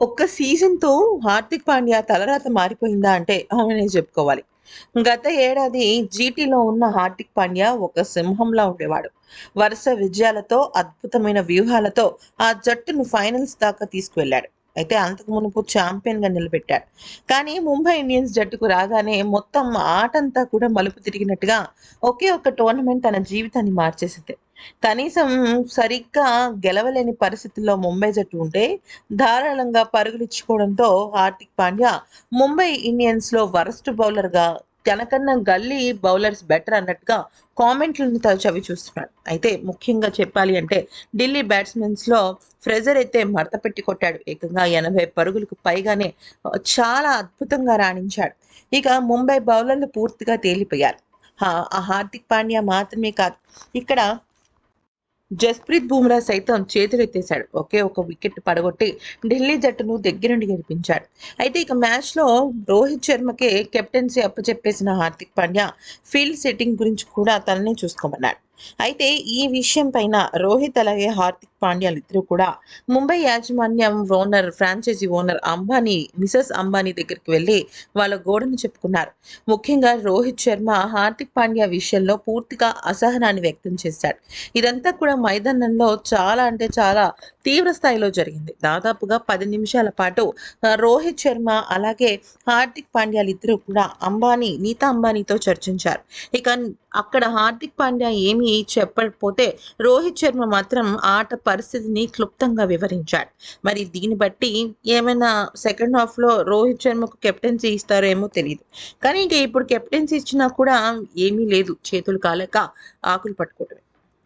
ఒక్క సీజన్‌తో హార్దిక్ పాండ్యా తలరాత మారిపోయిందా అంటే అవుననే చెప్పుకోవాలి. గత ఏడాది జీటీలో ఉన్న హార్దిక్ పాండ్యా ఒక సింహంలా ఉండేవాడు. వరుస విజయాలతో, అద్భుతమైన వ్యూహాలతో ఆ జట్టును ఫైనల్స్ దాకా తీసుకువెళ్ళాడు అయితే అంతకు మునుపు ఛాంపియన్‌గా నిలబెట్టాడు. కానీ ముంబై ఇండియన్స్ జట్టుకు రాగానే మొత్తం ఆటంతా కూడా మలుపు తిరిగినట్టుగా ఒకే ఒక్క టోర్నమెంట్ తన జీవితాన్ని మార్చేసింది. కనీసం సరిగ్గా గెలవలేని పరిస్థితుల్లో ముంబై జట్టు ఉంటే ధారాళంగా పరుగులిచ్చుకోవడంతో హార్దిక్ పాండ్యా ముంబై ఇండియన్స్‌లో వరస్ట్ బౌలర్‌గా తనకన్నా గల్లీ బౌలర్స్ బెటర్ అన్నట్టుగా కామెంట్‌లను చవి చూస్తున్నాడు. అయితే ముఖ్యంగా చెప్పాలి అంటే ఢిల్లీ బ్యాట్స్‌మెన్స్‌లో ఫ్రెజర్ అయితే మడత పెట్టి కొట్టాడు. ఏకంగా 80 పరుగులకు పైగానే చాలా అద్భుతంగా రాణించాడు. ఇక ముంబై బౌలర్లు పూర్తిగా తేలిపోయారు. ఆ హార్దిక్ పాండ్యా మాత్రమే కాదు ఇక్కడ జస్‌ప్రీత్ బుమ్రా సైతం చేతులెత్తేశాడు. ఒకే ఒక వికెట్ పడగొట్టి ఢిల్లీ జట్టును దగ్గరుండి గెలిపించాడు. అయితే ఇక మ్యాచ్‌లో రోహిత్ శర్మకే కెప్టెన్సీ అప్పచెప్పేసిన హార్దిక్ పాండ్యా ఫీల్డ్ సెట్టింగ్ గురించి కూడా తననే చూసుకోమన్నాడు. అయితే ఈ విషయం పైన రోహిత్ అలాగే హార్దిక్ పాండ్యాలిద్దరూ కూడా ముంబై యాజమాన్యం owner franchise owner Ambani Mrs Ambani దగ్గరికి వెళ్ళి వాళ్ళ గోడను చెప్పుకున్నారు. ముఖ్యంగా రోహిత్ శర్మ హార్దిక్ పాండ్యా విషయంలో పూర్తిగా అసహనాన్ని వ్యక్తం చేశాడు. ఇదంతా కూడా మైదానంలో చాలా అంటే చాలా తీవ్ర స్థాయిలో జరిగింది. దాదాపుగా పది నిమిషాల పాటు రోహిత్ శర్మ అలాగే హార్దిక్ పాండ్యాలిద్దరూ కూడా అంబానీ నీతా అంబానీతో చర్చించారు. ఇక అక్కడ హార్దిక్ పాండ్యా ఏమి చెప్పకపోతే రోహిత్ శర్మ మాత్రం ఆట పరిస్థితిని క్లుప్తంగా వివరించాడు. మరి దీన్ని బట్టి ఏమైనా సెకండ్ హాఫ్‌లో రోహిత్ శర్మకు కెప్టెన్సీ ఇస్తారేమో తెలియదు కానీ ఇంకా ఇప్పుడు కెప్టెన్సీ ఇచ్చినా కూడా ఏమీ లేదు. చేతులు కాలేక ఆకులు పట్టుకోవటమే